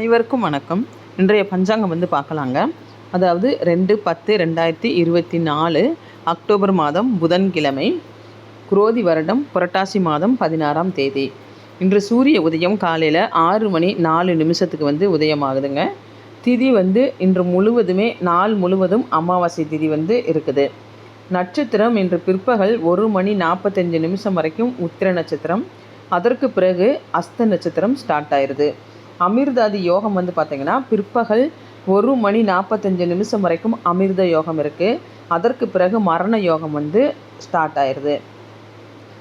அனைவருக்கும் வணக்கம். இன்றைய பஞ்சாங்கம் வந்து பார்க்கலாங்க. அதாவது ரெண்டு பத்து ரெண்டாயிரத்தி இருபத்தி நாலு அக்டோபர் மாதம் புதன்கிழமை குரோதி வருடம் புரட்டாசி மாதம் பதினாறாம் தேதி. இன்று சூரிய உதயம் காலையில் ஆறு மணி நாலு நிமிஷத்துக்கு வந்து உதயமாகுதுங்க. திதி வந்து இன்று முழுவதுமே நாள் முழுவதும் அமாவாசை திதி வந்து இருக்குது. நட்சத்திரம் இன்று பிற்பகல் ஒரு மணி நாற்பத்தஞ்சு நிமிஷம் வரைக்கும் உத்திர நட்சத்திரம். அதற்கு பிறகு அஸ்த நட்சத்திரம் ஸ்டார்ட் ஆயிடுது அமிர்தாதி யோகம் வந்து பார்த்திங்கன்னா பிற்பகல் ஒரு மணி நாற்பத்தஞ்சு நிமிஷம் வரைக்கும் அமிர்த யோகம் இருக்குது அதற்கு பிறகு மரண யோகம் வந்து ஸ்டார்ட் ஆயிடுது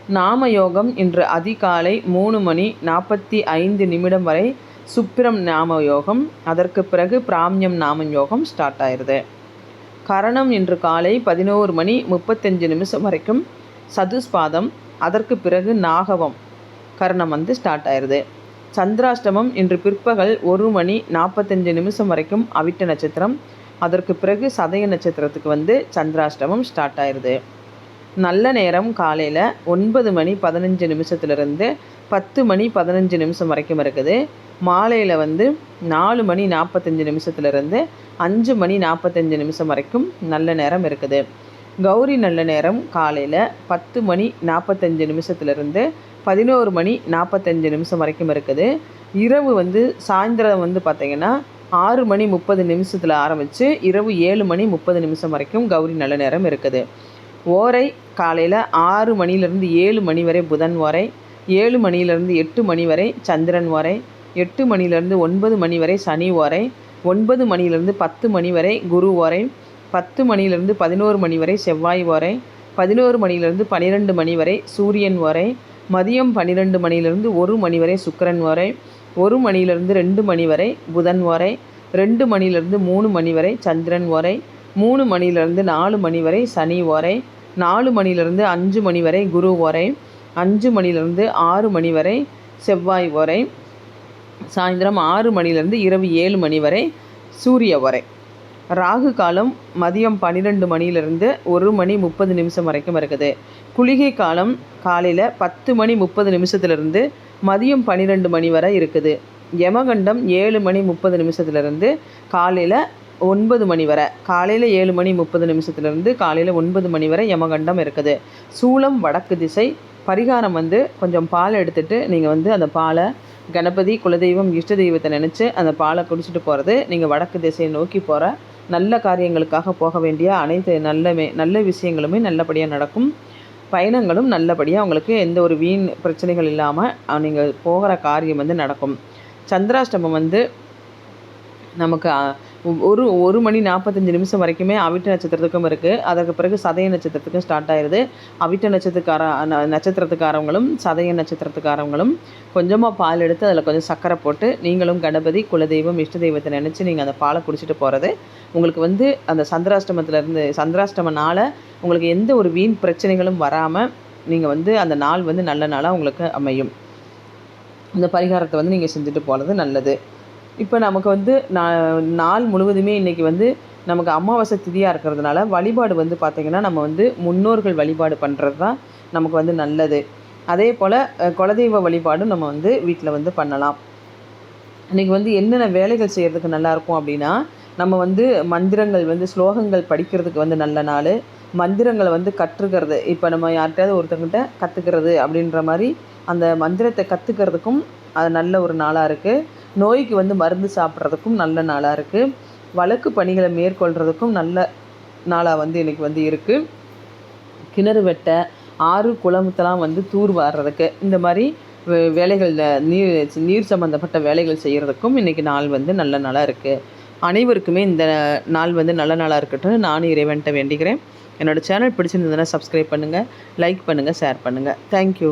நாம யோகம் இன்று அதிகாலை மூணு மணி நாற்பத்தி ஐந்து நிமிடம் வரை சுப்பிரம் நாம யோகம் அதற்கு பிறகு பிராமியம் நாம யோகம் ஸ்டார்ட் ஆயிடுது கரணம் இன்று காலை பதினோரு மணி முப்பத்தஞ்சு நிமிஷம் வரைக்கும் சதுஸ்பாதம் அதற்கு பிறகு நாகவம் கரணம் வந்து ஸ்டார்ட் ஆயிடுது சந்திராஷ்டமம் இன்று பிற்பகல் ஒரு மணி நாற்பத்தஞ்சு நிமிஷம் வரைக்கும் அவிட்ட நட்சத்திரம். அதற்கு பிறகு சதய நட்சத்திரத்துக்கு வந்து சந்திராஷ்டமம் ஸ்டார்ட் ஆயிடுது நல்ல நேரம் காலையில் ஒன்பது மணி பதினஞ்சு நிமிஷத்துலேருந்து பத்து மணி பதினஞ்சு நிமிஷம் வரைக்கும் இருக்குது. மாலையில் வந்து நாலு மணி நாற்பத்தஞ்சு நிமிஷத்துலேருந்து அஞ்சு மணி நாற்பத்தஞ்சு நிமிஷம் வரைக்கும் நல்ல நேரம் இருக்குது. கௌரி நல்ல நேரம் காலையில் பத்து மணி நாற்பத்தஞ்சு நிமிஷத்துலேருந்து பதினோரு மணி நாற்பத்தஞ்சு நிமிஷம் வரைக்கும் இருக்குது. இரவு வந்து சாயந்தரம் வந்து பார்த்திங்கன்னா ஆறு மணி முப்பது நிமிஷத்தில் ஆரம்பித்து இரவு ஏழு மணி முப்பது நிமிஷம் வரைக்கும் கௌரி நல்ல நேரம் இருக்குது. ஓரை காலையில் ஆறு மணிலேருந்து ஏழு மணி வரை புதன் ஓரை ஏழு மணிலேருந்து எட்டு மணி வரை சந்திரன் ஓரை எட்டு மணிலேருந்து ஒன்பது மணி வரை சனி ஓரை ஒன்பது மணிலேருந்து பத்து மணி வரை குரு ஓரை பத்து மணிலேருந்து பதினோரு மணி வரை செவ்வாய் ஓரை பதினோரு மணிலேருந்து பன்னிரெண்டு மணி வரை சூரியன் ஓரை மதியம் பன்னிரெண்டு மணியிலிருந்து ஒரு மணி வரை சுக்கரன் வரை ஒரு மணியிலிருந்து ரெண்டு மணி வரை புதன் வரை ரெண்டு மணிலேருந்து மூணு மணி வரை சந்திரன் வரை மூணு மணியிலிருந்து நாலு மணி வரை சனி வரை நாலு மணிலேருந்து அஞ்சு மணி வரை குரு வரை அஞ்சு மணிலேருந்து ஆறு மணி வரை செவ்வாய் வரை சாயந்தரம் ஆறு மணிலேருந்து இரவு ஏழு மணி வரை சூரிய வரை. ராகு காலம் மதியம் பன்னிரெண்டு மணியிலிருந்து ஒரு மணி முப்பது நிமிஷம் வரைக்கும் இருக்குது. குளிகை காலம் காலையில் பத்து மணி முப்பது நிமிஷத்துலேருந்து மதியம் பன்னிரெண்டு மணி வரை இருக்குது. யமகண்டம் ஏழு மணி முப்பது நிமிஷத்துலேருந்து காலையில் ஒன்பது மணி வரை. காலையில் ஏழு மணி முப்பது நிமிஷத்துலேருந்து காலையில் ஒன்பது மணி வரை யமகண்டம் இருக்குது. சூளம் வடக்கு திசை பரிகாரம் வந்து கொஞ்சம் பால் எடுத்துகிட்டு நீங்கள் வந்து அந்த பாலை கணபதி குலதெய்வம் இஷ்ட தெய்வத்தை நினச்சி அந்த பாலை குடிச்சிட்டு போகிறது நீங்கள் வடக்கு திசையை நோக்கி போகிற நல்ல காரியங்களுக்காக போக வேண்டிய அனைத்து நல்ல நல்ல விஷயங்களுமே நல்லபடியாக நடக்கும். பயணங்களும் நல்லபடியாக அவங்களுக்கு எந்த ஒரு வீண் பிரச்சனைகள் இல்லாமல் நீங்கள் போகிற காரியம் வந்து நடக்கும். சந்திராஷ்டமம் வந்து நமக்கு ஒரு ஒரு மணி நாற்பத்தஞ்சு நிமிஷம் வரைக்குமே அவிட்ட நட்சத்திரத்துக்கும் இருக்குது அதற்கு பிறகு சதய நட்சத்திரத்துக்கும் ஸ்டார்ட் ஆயிடுது அவிட்ட நட்சத்திரக்கார நட்சத்திரத்துக்காரவங்களும் சதய நட்சத்திரத்துக்காரவங்களும் கொஞ்சமாக பால் எடுத்து அதில் கொஞ்சம் சர்க்கரை போட்டு நீங்களும் கணபதி குலதெய்வம் இஷ்ட தெய்வத்தை நினச்சி நீங்கள் அந்த பாலை குடிச்சிட்டு போகிறது உங்களுக்கு வந்து அந்த சந்திராஷ்டமத்துலேருந்து சந்திராஷ்டமனால் உங்களுக்கு எந்த ஒரு வீண் பிரச்சனைகளும் வராமல் நீங்கள் வந்து அந்த நாள் வந்து நல்ல நாளாக உங்களுக்கு அமையும். இந்த பரிகாரத்தை வந்து நீங்கள் செஞ்சுட்டு போகிறது நல்லது. இப்போ நமக்கு வந்து நாள் முழுவதுமே இன்றைக்கி வந்து நமக்கு அமாவாசை திதியாக இருக்கிறதுனால வழிபாடு வந்து பார்த்திங்கன்னா நம்ம வந்து முன்னோர்கள் வழிபாடு பண்ணுறது தான் நமக்கு வந்து நல்லது. அதே போல் குலதெய்வ வழிபாடும் நம்ம வந்து வீட்டில் வந்து பண்ணலாம். இன்றைக்கி வந்து என்னென்ன வேலைகள் செய்கிறதுக்கு நல்லாயிருக்கும் அப்படின்னா நம்ம வந்து மந்திரங்கள் வந்து ஸ்லோகங்கள் படிக்கிறதுக்கு வந்து நல்ல நாள். மந்திரங்களை வந்து கற்றுக்கிறது. இப்போ நம்ம யார்கிட்டயாவது ஒருத்தங்கிட்ட கற்றுக்கிறது அப்படின்ற மாதிரி அந்த மந்திரத்தை கற்றுக்கிறதுக்கும் அது நல்ல ஒரு நாளாக இருக்குது நோய்க்கு வந்து மருந்து சாப்பிட்றதுக்கும் நல்ல நாளாக இருக்குது வழக்கு பணிகளை மேற்கொள்கிறதுக்கும் நல்ல நாளாக வந்து இன்றைக்கி வந்து இருக்குது கிணறு வெட்ட ஆறு குளமுத்தெல்லாம் வந்து தூர் வாடுறதுக்கு இந்த மாதிரி வேலைகளில் நீர் நீர் சம்மந்தப்பட்ட வேலைகள் செய்கிறதுக்கும் இன்றைக்கி நாள் வந்து நல்ல நாளாக இருக்குது அனைவருக்குமே இந்த நாள் வந்து நல்ல நாளாக இருக்கட்டும் நானும் இறைவன்ட்ட வேண்டிக்கிறேன். என்னோடய சேனல் பிடிச்சிருந்ததுன்னா சப்ஸ்கிரைப் பண்ணுங்கள் லைக் பண்ணுங்கள் ஷேர் பண்ணுங்கள் தேங்க்யூ